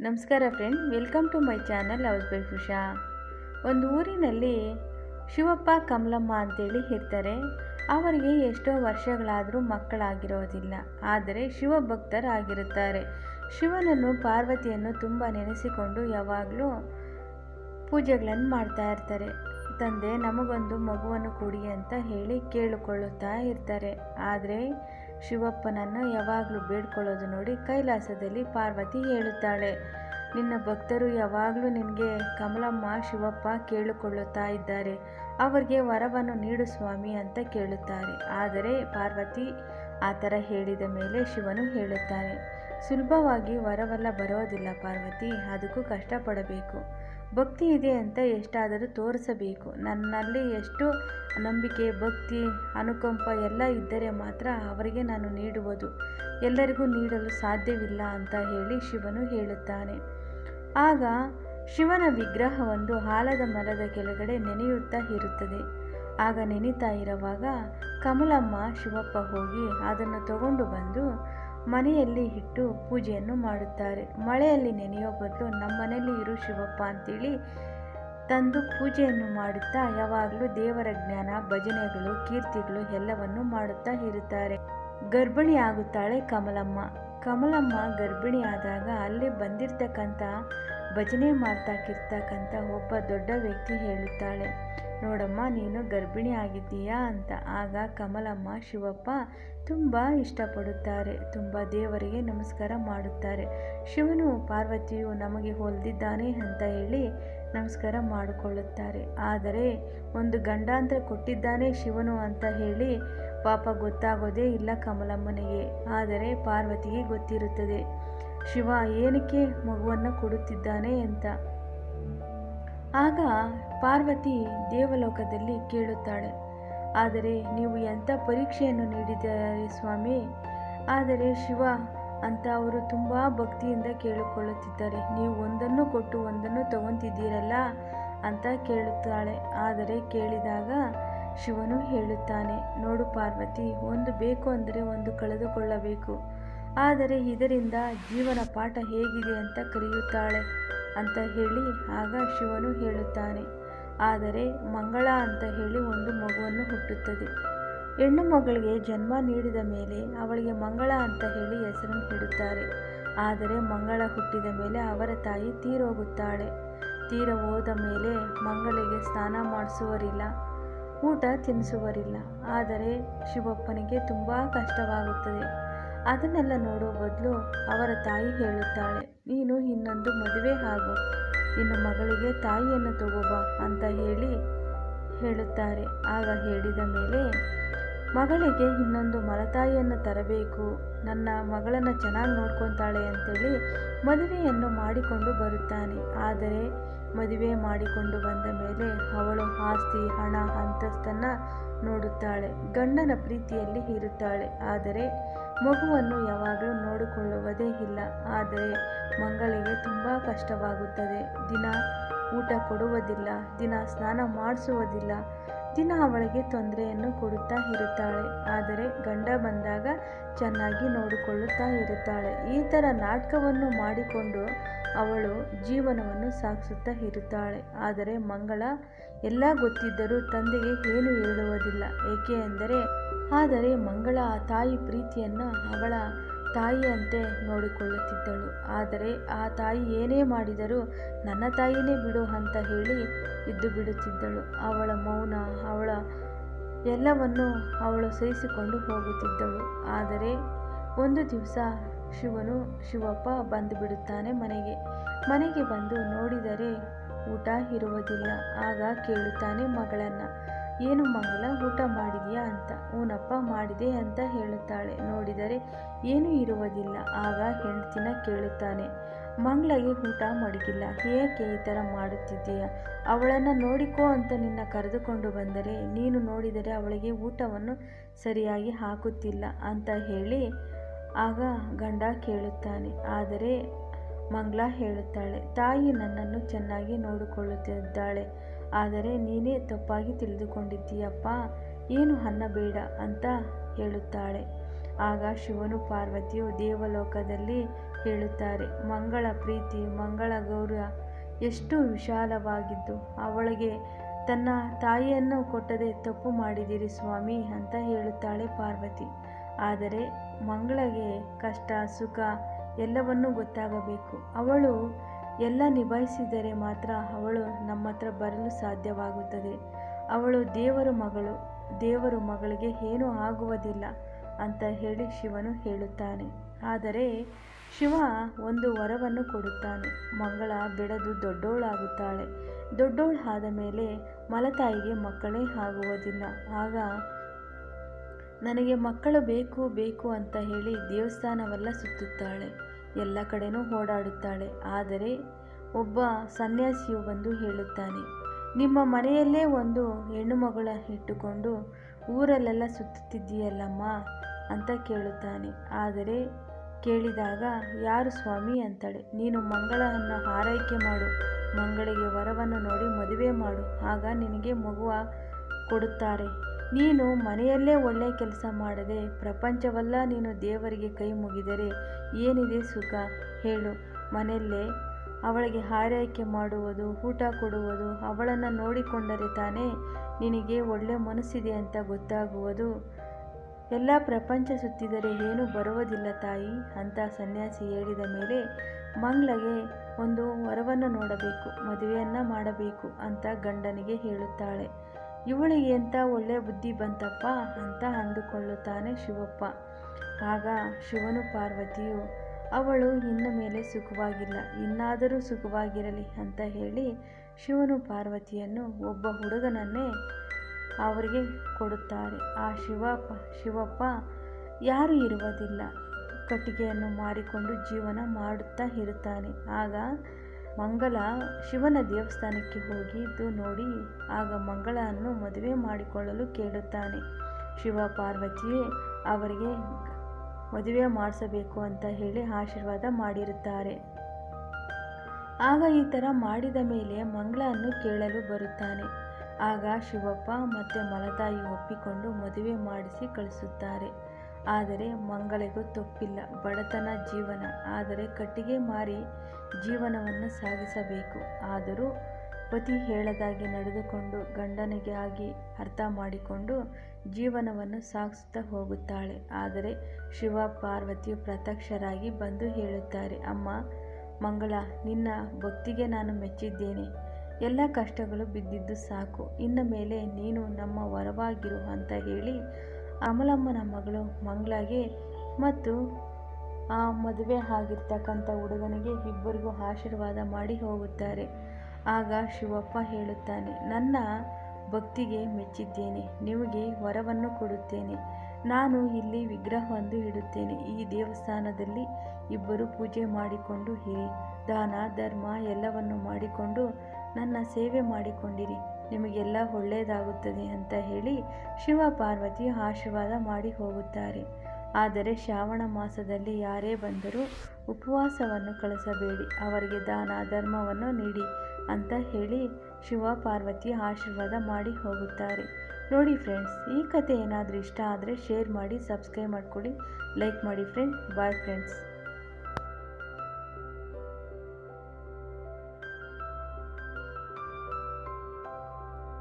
ನಮಸ್ಕಾರ friend welcome to my channel house by Usha ಒಂದು ಊರಿನಲ್ಲಿ ಶಿವಪ್ಪ, ಕಮಲಮ್ಮ ಅಂತೇಳಿ ಇರ್ತಾರೆ. ಅವರಿಗೆ ಎಷ್ಟೋ ವರ್ಷಗಳಾದರೂ ಮಕ್ಕಳಾಗಿರೋದಿಲ್ಲ. ಆದರೆ ಶಿವಭಕ್ತರಾಗಿರುತ್ತಾರೆ. ಶಿವನನ್ನು, ಪಾರ್ವತಿಯನ್ನು ತುಂಬ ನೆನೆಸಿಕೊಂಡು ಯಾವಾಗಲೂ ಪೂಜೆಗಳನ್ನು ಮಾಡ್ತಾ ಇರ್ತಾರೆ. ತಂದೆ, ನಮಗೊಂದು ಮಗುವನ್ನು ಕೊಡಿ ಅಂತ ಹೇಳಿ ಕೇಳಿಕೊಳ್ಳುತ್ತಾ ಇರ್ತಾರೆ. ಆದರೆ ಶಿವಪ್ಪನನ್ನು ಯಾವಾಗಲೂ ಬೇಡ್ಕೊಳ್ಳೋದು ನೋಡಿ ಕೈಲಾಸದಲ್ಲಿ ಪಾರ್ವತಿ ಹೇಳುತ್ತಾಳೆ, ನಿನ್ನ ಭಕ್ತರು ಯಾವಾಗಲೂ ನಿನಗೆ ಕಮಲಮ್ಮ, ಶಿವಪ್ಪ ಕೇಳಿಕೊಳ್ಳುತ್ತಾ ಇದ್ದಾರೆ. ಅವರಿಗೆ ವರವನ್ನು ನೀಡು ಸ್ವಾಮಿ ಅಂತ ಕೇಳುತ್ತಾರೆ. ಆದರೆ ಪಾರ್ವತಿ ಆ ಥರ ಹೇಳಿದ ಮೇಲೆ ಶಿವನು ಹೇಳುತ್ತಾನೆ, ಸುಲಭವಾಗಿ ವರವೆಲ್ಲ ಬರೋದಿಲ್ಲ ಪಾರ್ವತಿ, ಅದಕ್ಕೂ ಕಷ್ಟಪಡಬೇಕು. ಭಕ್ತಿ ಇದೆ ಅಂತ ಎಷ್ಟಾದರೂ ತೋರಿಸಬೇಕು. ನನ್ನಲ್ಲಿ ಎಷ್ಟು ನಂಬಿಕೆ, ಭಕ್ತಿ, ಅನುಕಂಪ ಎಲ್ಲ ಇದ್ದರೆ ಮಾತ್ರ ಅವರಿಗೆ ನಾನು ನೀಡುವುದು. ಎಲ್ಲರಿಗೂ ನೀಡಲು ಸಾಧ್ಯವಿಲ್ಲ ಅಂತ ಹೇಳಿ ಶಿವನು ಹೇಳುತ್ತಾನೆ. ಆಗ ಶಿವನ ವಿಗ್ರಹವೊಂದು ಆಲದ ಮರದ ಕೆಳಗಡೆ ನೆನೆಯುತ್ತಾ ಇರುತ್ತದೆ. ಆಗ ನೆನೀತಾ ಇರುವಾಗ ಕಮಲಮ್ಮ ಶಿವಪ್ಪ ಹೋಗಿ ಅದನ್ನು ತಗೊಂಡು ಬಂದು ಮನೆಯಲ್ಲಿ ಇಟ್ಟು ಪೂಜೆಯನ್ನು ಮಾಡುತ್ತಾರೆ. ಮಳೆಯಲ್ಲಿ ನೆನೆಯೋ ಬದಲು ಮನೆಯಲ್ಲಿ ಇರು ಶಿವಪ್ಪ ಅಂತೇಳಿ ತಂದು ಪೂಜೆಯನ್ನು ಮಾಡುತ್ತಾ ಯಾವಾಗಲೂ ದೇವರ ಜ್ಞಾನ, ಭಜನೆಗಳು, ಕೀರ್ತಿಗಳು ಎಲ್ಲವನ್ನು ಮಾಡುತ್ತಾ ಇರುತ್ತಾರೆ. ಗರ್ಭಿಣಿ ಆಗುತ್ತಾಳೆ ಕಮಲಮ್ಮ. ಕಮಲಮ್ಮ ಗರ್ಭಿಣಿ ಆದಾಗ ಅಲ್ಲಿ ಬಂದಿರ್ತಕ್ಕಂಥ ಭಜನೆ ಮಾಡ್ತಾಕಿರ್ತಕ್ಕಂಥ ಒಬ್ಬ ದೊಡ್ಡ ವ್ಯಕ್ತಿ ಹೇಳುತ್ತಾಳೆ. ನೋಡಮ್ಮ, ನೀನು ಗರ್ಭಿಣಿ ಆಗಿದ್ದೀಯಾ ಅಂತ. ಆಗ ಕಮಲಮ್ಮ, ಶಿವಪ್ಪ ತುಂಬ ಇಷ್ಟಪಡುತ್ತಾರೆ. ತುಂಬ ದೇವರಿಗೆ ನಮಸ್ಕಾರ ಮಾಡುತ್ತಾರೆ. ಶಿವನು ಪಾರ್ವತಿಯು ನಮಗೆ ಹೊಲಿದಿದ್ದಾನೆ ಅಂತ ಹೇಳಿ ನಮಸ್ಕಾರ ಮಾಡಿಕೊಳ್ಳುತ್ತಾರೆ. ಆದರೆ ಒಂದು ಗಂಡಾಂತರ ಕೊಟ್ಟಿದ್ದಾನೆ ಶಿವನು ಅಂತ ಹೇಳಿ ಪಾಪ ಗೊತ್ತಾಗೋದೇ ಇಲ್ಲ ಕಮಲಮ್ಮನಿಗೆ. ಆದರೆ ಪಾರ್ವತಿಗೆ ಗೊತ್ತಿರುತ್ತದೆ, ಶಿವ ಏನಕ್ಕೆ ಮಗುವನ್ನು ಕೊಡುತ್ತಿದ್ದಾನೆ ಅಂತ. ಆಗ ಪಾರ್ವತಿ ದೇವಲೋಕದಲ್ಲಿ ಕೇಳುತ್ತಾಳೆ, ಆದರೆ ನೀವು ಎಂಥ ಪರೀಕ್ಷೆಯನ್ನು ನೀಡಿದ್ದಾರೆ ಸ್ವಾಮಿ? ಆದರೆ ಶಿವ ಅಂತ ಅವರು ತುಂಬ ಭಕ್ತಿಯಿಂದ ಕೇಳಿಕೊಳ್ಳುತ್ತಿದ್ದಾರೆ. ನೀವು ಒಂದನ್ನು ಕೊಟ್ಟು ಒಂದನ್ನು ತಗೊತಿದ್ದೀರಲ್ಲ ಅಂತ ಕೇಳುತ್ತಾಳೆ. ಆದರೆ ಕೇಳಿದಾಗ ಶಿವನು ಹೇಳುತ್ತಾನೆ, ನೋಡು ಪಾರ್ವತಿ, ಒಂದು ಬೇಕು ಅಂದರೆ ಒಂದು ಕಳೆದುಕೊಳ್ಳಬೇಕು. ಆದರೆ ಇದರಿಂದ ಜೀವನ ಪಾಠ ಹೇಗಿದೆ ಅಂತ ಕಲಿಯುತ್ತಾಳೆ ಅಂತ ಹೇಳಿ ಆಗ ಶಿವನು ಹೇಳುತ್ತಾನೆ, ಆದರೆ ಮಂಗಳ ಅಂತ ಹೇಳಿ ಒಂದು ಮಗುವನ್ನು ಹುಟ್ಟುತ್ತದೆ. ಹೆಣ್ಣು ಮಗಳಿಗೆ ಜನ್ಮ ನೀಡಿದ ಮೇಲೆ ಅವಳಿಗೆ ಮಂಗಳ ಅಂತ ಹೇಳಿ ಹೆಸರನ್ನು ಇಡುತ್ತಾರೆ ಆದರೆ ಮಂಗಳ ಹುಟ್ಟಿದ ಮೇಲೆ ಅವರ ತಾಯಿ ತೀರೋಗುತ್ತಾಳೆ. ತೀರ ಹೋದ ಮೇಲೆ ಮಂಗಳಿಗೆ ಸ್ನಾನ ಮಾಡಿಸುವರಿಲ್ಲ, ಊಟ ತಿನ್ನಿಸುವರಿಲ್ಲ. ಆದರೆ ಶಿವಪ್ಪನಿಗೆ ತುಂಬ ಕಷ್ಟವಾಗುತ್ತದೆ. ಅದನ್ನೆಲ್ಲ ನೋಡೋ ಬದಲು ಅವರ ತಾಯಿ ಹೇಳುತ್ತಾಳೆ, ನೀನು ಇನ್ನೊಂದು ಮದುವೆ ಆಗು, ನಿನ್ನ ಮಗಳಿಗೆ ತಾಯಿಯನ್ನು ತಗೋಬಾ ಅಂತ ಹೇಳಿ ಹೇಳುತ್ತಾರೆ. ಆಗ ಹೇಳಿದ ಮೇಲೆ, ಮಗಳಿಗೆ ಇನ್ನೊಂದು ಮಲತಾಯಿಯನ್ನು ತರಬೇಕು, ನನ್ನ ಮಗಳನ್ನು ಚೆನ್ನಾಗಿ ನೋಡ್ಕೊತಾಳೆ ಅಂತೇಳಿ ಮದುವೆಯನ್ನು ಮಾಡಿಕೊಂಡು ಬರುತ್ತಾನೆ. ಆದರೆ ಮದುವೆ ಮಾಡಿಕೊಂಡು ಬಂದ ಮೇಲೆ ಅವಳು ಆಸ್ತಿ, ಹಣ, ಅಂತಸ್ತನ್ನು ನೋಡುತ್ತಾಳೆ, ಗಂಡನ ಪ್ರೀತಿಯಲ್ಲಿ ಇರುತ್ತಾಳೆ. ಆದರೆ ಮಗುವನ್ನು ಯಾವಾಗಲೂ ನೋಡಿಕೊಳ್ಳುವುದೇ ಇಲ್ಲ. ಆದರೆ ಮಂಗಳಿಗೆ ತುಂಬ ಕಷ್ಟವಾಗುತ್ತದೆ. ದಿನ ಊಟ ಕೊಡುವುದಿಲ್ಲ, ದಿನ ಸ್ನಾನ ಮಾಡಿಸುವುದಿಲ್ಲ, ದಿನ ಅವಳಿಗೆ ತೊಂದರೆಯನ್ನು ಕೊಡುತ್ತಾ ಇರುತ್ತಾಳೆ. ಆದರೆ ಗಂಡ ಬಂದಾಗ ಚೆನ್ನಾಗಿ ನೋಡಿಕೊಳ್ಳುತ್ತಾ ಇರುತ್ತಾಳೆ. ಈ ಥರ ನಾಟಕವನ್ನು ಮಾಡಿಕೊಂಡು ಅವಳು ಜೀವನವನ್ನು ಸಾಗಿಸುತ್ತಾ ಇರುತ್ತಾಳೆ. ಆದರೆ ಮಂಗಳ, ಎಲ್ಲ ಗೊತ್ತಿದ್ದರೂ ತಂದೆಗೆ ಏನು ಹೇಳುವುದಿಲ್ಲ. ಏಕೆ ಎಂದರೆ ಆದರೆ ಮಂಗಳ ಆ ತಾಯಿ ಪ್ರೀತಿಯನ್ನು ಅವಳ ತಾಯಿಯಂತೆ ನೋಡಿಕೊಳ್ಳುತ್ತಿದ್ದಳು. ಆದರೆ ಆ ತಾಯಿ ಏನೇ ಮಾಡಿದರೂ ನನ್ನ ತಾಯಿನೇ ಬಿಡು ಅಂತ ಹೇಳಿ ಇದ್ದು ಬಿಡುತ್ತಿದ್ದಳು ಅವಳ ಮೌನ, ಅವಳ ಎಲ್ಲವನ್ನು ಅವಳು ಸಹಿಸಿಕೊಂಡು ಹೋಗುತ್ತಿದ್ದಳು. ಆದರೆ ಒಂದು ದಿವಸ ಶಿವನು, ಶಿವಪ್ಪ ಬಂದು ಬಿಡುತ್ತಾನೆ ಮನೆಗೆ. ಮನೆಗೆ ಬಂದು ನೋಡಿದರೆ ಊಟ ಇರುವುದಿಲ್ಲ. ಆಗ ಕೇಳುತ್ತಾನೆ ಮಗಳನ್ನು. ಏನು ಮಂಗಲ ಊಟ ಮಾಡಿದೆಯಾ ಅಂತ. ಊನಪ್ಪ ಮಾಡಿದೆ ಅಂತ ಹೇಳುತ್ತಾಳೆ. ನೋಡಿದರೆ ಏನೂ ಇರುವುದಿಲ್ಲ. ಆಗ ಹೆಂಡ್ತಿನ ಕೇಳುತ್ತಾನೆ, ಮಂಗ್ಳಗೆ ಊಟ ಮಡಗಿಲ್ಲ. ಏಕೆ ಈ ಥರ ಮಾಡುತ್ತಿದ್ದೀಯ? ಅವಳನ್ನು ನೋಡಿಕೋ ಅಂತ ನಿನ್ನ ಕರೆದುಕೊಂಡು ಬಂದರೆ, ನೀನು ನೋಡಿದರೆ ಅವಳಿಗೆ ಊಟವನ್ನು ಸರಿಯಾಗಿ ಹಾಕುತ್ತಿಲ್ಲ ಅಂತ ಹೇಳಿ ಆಗ ಗಂಡ ಕೇಳುತ್ತಾನೆ. ಆದರೆ ಮಂಗಳ ಹೇಳುತ್ತಾಳೆ, ತಾಯಿ ನನ್ನನ್ನು ಚೆನ್ನಾಗಿ ನೋಡಿಕೊಳ್ಳುತ್ತಿದ್ದಾಳೆ. ಆದರೆ ನೀನೇ ತಪ್ಪಾಗಿ ತಿಳಿದುಕೊಂಡಿದ್ದೀಯಪ್ಪ. ಏನು ಅನ್ನಬೇಡ ಅಂತ ಹೇಳುತ್ತಾಳೆ. ಆಗ ಶಿವನು ಪಾರ್ವತಿಯು ದೇವಲೋಕದಲ್ಲಿ ಹೇಳುತ್ತಾರೆ, ಮಂಗಳ ಪ್ರೀತಿ, ಮಂಗಳ ಗೌರವ, ಎಷ್ಟು ವಿಶಾಲವಾಗಿದ್ದು, ಅವಳಿಗೆ ತನ್ನ ತಾಯಿಯನ್ನು ಕೊಟ್ಟದೆ ತಪ್ಪು ಮಾಡಿದಿರಿ ಸ್ವಾಮಿ ಅಂತ ಹೇಳುತ್ತಾಳೆ ಪಾರ್ವತಿ. ಆದರೆ ಮಂಗಳಗೆ ಕಷ್ಟ, ಸುಖ ಎಲ್ಲವನ್ನೂ ಗೊತ್ತಾಗಬೇಕು. ಅವಳು ಎಲ್ಲ ನಿಭಾಯಿಸಿದರೆ ಮಾತ್ರ ಅವಳು ನಮ್ಮ ಹತ್ರ ಬರಲು ಸಾಧ್ಯವಾಗುತ್ತದೆ. ಅವಳು ದೇವರ ಮಗಳು, ದೇವರು ಮಗಳಿಗೆ ಏನೂ ಆಗುವುದಿಲ್ಲ ಅಂತ ಹೇಳಿ ಶಿವನು ಹೇಳುತ್ತಾನೆ. ಆದರೆ ಶಿವ ಒಂದು ವರವನ್ನು ಕೊಡುತ್ತಾನೆ. ಮಂಗಳ ಬೆಳೆದು ದೊಡ್ಡೋಳಾಗುತ್ತಾಳೆ. ದೊಡ್ಡೋಳು ಆದ ಮೇಲೆ ಮಲತಾಯಿಗೆ ಮಕ್ಕಳೇ ಆಗುವುದಿಲ್ಲ. ಆಗ ನನಗೆ ಮಕ್ಕಳು ಬೇಕು ಬೇಕು ಅಂತ ಹೇಳಿ ದೇವಸ್ಥಾನವೆಲ್ಲ ಸುತ್ತುತ್ತಾಳೆ. ಎಲ್ಲ ಕಡೆನೂ ಓಡಾಡುತ್ತಾಳೆ. ಆದರೆ ಒಬ್ಬ ಸನ್ಯಾಸಿಯು ಬಂದು ಹೇಳುತ್ತಾನೆ, ನಿಮ್ಮ ಮನೆಯಲ್ಲೇ ಒಂದು ಹೆಣ್ಣು ಮಗಳ ಇಟ್ಟುಕೊಂಡು ಊರಲ್ಲೆಲ್ಲ ಸುತ್ತುತ್ತಿದ್ದೀಯಲ್ಲಮ್ಮ ಅಂತ ಕೇಳುತ್ತಾನೆ. ಆದರೆ ಕೇಳಿದಾಗ, ಯಾರು ಸ್ವಾಮಿ ಅಂತಾಳೆ, ನೀನು ಮಂಗಳವನ್ನು ಆರೈಕೆ ಮಾಡು, ಮಂಗಳಿಗೆ ವರವನ್ನು ನೋಡಿ ಮದುವೆ ಮಾಡು, ಆಗ ನಿನಗೆ ಮಗುವ ಕೊಡುತ್ತಾರೆ. ನೀನು ಮನೆಯಲ್ಲೇ ಒಳ್ಳೆಯ ಕೆಲಸ ಮಾಡದೆ ಪ್ರಪಂಚವಲ್ಲ ನೀನು ದೇವರಿಗೆ ಕೈ ಮುಗಿದರೆ ಏನಿದೆ ಸುಖ? ಹೇಳು. ಮನೆಯಲ್ಲೇ ಅವಳಿಗೆ ಹಾರೈಕೆ ಮಾಡುವುದು, ಊಟ ಕೊಡುವುದು, ಅವಳನ್ನು ನೋಡಿಕೊಂಡರೆ ತಾನೇ ನಿನಗೆ ಒಳ್ಳೆ ಮನಸ್ಸಿದೆ ಅಂತ ಗೊತ್ತಾಗುವುದು? ಎಲ್ಲ ಪ್ರಪಂಚ ಸುತ್ತಿದರೆ ಏನು ಬರುವುದಿಲ್ಲ ತಾಯಿ, ಅಂತ ಸನ್ಯಾಸಿ ಹೇಳಿದ ಮೇಲೆ ಮಂಗ್ಲಗೆ ಒಂದು ವರವನ್ನು ನೋಡಬೇಕು, ಮದುವೆಯನ್ನು ಮಾಡಬೇಕು ಅಂತ ಗಂಡನಿಗೆ ಹೇಳುತ್ತಾಳೆ. ಇವಳಿಗೆ ಎಂಥ ಒಳ್ಳೆಯ ಬುದ್ಧಿ ಬಂತಪ್ಪ ಅಂತ ಅಂದುಕೊಳ್ಳುತ್ತಾನೆ ಶಿವಪ್ಪ. ಆಗ ಶಿವನು ಪಾರ್ವತಿಯು, ಅವಳು ಇನ್ನ ಮೇಲೆ ಸುಖವಾಗಿಲ್ಲ, ಇನ್ನಾದರೂ ಸುಖವಾಗಿರಲಿ ಅಂತ ಹೇಳಿ ಶಿವನು ಪಾರ್ವತಿಯನ್ನು ಒಬ್ಬ ಹುಡುಗನನ್ನೇ ಅವರಿಗೆ ಕೊಡುತ್ತಾರೆ. ಆ ಶಿವಪ್ಪ ಶಿವಪ್ಪ ಯಾರೂ ಇರುವುದಿಲ್ಲ. ಕಟ್ಟಿಗೆಯನ್ನು ಮಾರಿಕೊಂಡು ಜೀವನ ಮಾಡುತ್ತಾ ಇರುತ್ತಾನೆ. ಆಗ ಮಂಗಲ ಶಿವನ ದೇವಸ್ಥಾನಕ್ಕೆ ಹೋಗಿದ್ದು ನೋಡಿ ಆಗ ಮಂಗಳನ್ನು ಮದುವೆ ಮಾಡಿಕೊಳ್ಳಲು ಕೇಳುತ್ತಾನೆ. ಶಿವ ಪಾರ್ವತಿಯೇ, ಅವರಿಗೆ ಮದುವೆ ಮಾಡಿಸಬೇಕು ಅಂತ ಹೇಳಿ ಆಶೀರ್ವಾದ ಮಾಡಿರುತ್ತಾರೆ. ಆಗ ಈ ಥರ ಮಾಡಿದ ಮೇಲೆ ಮಂಗಳನ್ನು ಕೇಳಲು ಬರುತ್ತಾನೆ. ಆಗ ಶಿವಪ್ಪ ಮತ್ತು ಮಲತಾಯಿ ಒಪ್ಪಿಕೊಂಡು ಮದುವೆ ಮಾಡಿಸಿ ಕಳಿಸುತ್ತಾರೆ. ಆದರೆ ಮಂಗಳಿಗೂ ತಪ್ಪಿಲ್ಲ. ಬಡತನ ಜೀವನ. ಆದರೆ ಕಟ್ಟಿಗೆ ಮಾರಿ ಜೀವನವನ್ನು ಸಾಗಿಸಬೇಕು. ಆದರೂ ಪತಿ ಹೇಳದಾಗಿ ನಡೆದುಕೊಂಡು ಗಂಡನಿಗೆ ಆಗಿ ಅರ್ಥ ಮಾಡಿಕೊಂಡು ಜೀವನವನ್ನು ಸಾಗಿಸುತ್ತಾ ಹೋಗುತ್ತಾಳೆ. ಆದರೆ ಶಿವ ಪಾರ್ವತಿಯು ಪ್ರತ್ಯಕ್ಷರಾಗಿ ಬಂದು ಹೇಳುತ್ತಾರೆ, ಅಮ್ಮ, ಮಂಗಳ, ನಿನ್ನ ಭಕ್ತಿಗೆ ನಾನು ಮೆಚ್ಚಿದ್ದೇನೆ. ಎಲ್ಲ ಕಷ್ಟಗಳು ಬಿದ್ದಿದ್ದು ಸಾಕು. ಇನ್ನು ಮೇಲೆ ನೀನು ನಮ್ಮ ವರವಾಗಿರು ಅಂತ ಹೇಳಿ ಅಮಲಮ್ಮನ ಮಗಳು ಮಂಗ್ಳಾಗೆ ಮತ್ತು ಆ ಮದುವೆ ಆಗಿರ್ತಕ್ಕಂಥ ಹುಡುಗನಿಗೆ ಇಬ್ಬರಿಗೂ ಆಶೀರ್ವಾದ ಮಾಡಿ ಹೋಗುತ್ತಾರೆ. ಆಗ ಶಿವಪ್ಪ ಹೇಳುತ್ತಾನೆ, ನನ್ನ ಭಕ್ತಿಗೆ ಮೆಚ್ಚಿದ್ದೇನೆ, ನಿಮಗೆ ವರವನ್ನು ಕೊಡುತ್ತೇನೆ. ನಾನು ಇಲ್ಲಿ ವಿಗ್ರಹವೊಂದು ಇಡುತ್ತೇನೆ. ಈ ದೇವಸ್ಥಾನದಲ್ಲಿ ಇಬ್ಬರು ಪೂಜೆ ಮಾಡಿಕೊಂಡು ಇರಿ. ದಾನ, ಧರ್ಮ ಎಲ್ಲವನ್ನು ಮಾಡಿಕೊಂಡು ನನ್ನ ಸೇವೆ ಮಾಡಿಕೊಂಡಿರಿ. ನಿಮಗೆಲ್ಲ ಒಳ್ಳೆಯದಾಗುತ್ತದೆ ಅಂತ ಹೇಳಿ ಶಿವ ಪಾರ್ವತಿ ಆಶೀರ್ವಾದ ಮಾಡಿ ಹೋಗುತ್ತಾರೆ. ಆದರೆ ಶ್ರಾವಣ ಮಾಸದಲ್ಲಿ ಯಾರೇ ಬಂದರೂ ಉಪವಾಸವನ್ನು ಕಳಿಸಬೇಡಿ, ಅವರಿಗೆ ದಾನ ಧರ್ಮವನ್ನು ನೀಡಿ ಅಂತ ಹೇಳಿ ಶಿವ ಪಾರ್ವತಿ ಆಶೀರ್ವಾದ ಮಾಡಿ ಹೋಗುತ್ತಾರೆ. ನೋಡಿ ಫ್ರೆಂಡ್ಸ್, ಈ ಕತೆ ಏನಾದರೂ ಇಷ್ಟ ಆದರೆ ಶೇರ್ ಮಾಡಿ, ಸಬ್ಸ್ಕ್ರೈಬ್ ಮಾಡ್ಕೊಳ್ಳಿ. ಲೈಕ್ ಮಾಡಿ ಫ್ರೆಂಡ್ಸ್ ಬಾಯ್ ಫ್ರೆಂಡ್ಸ್.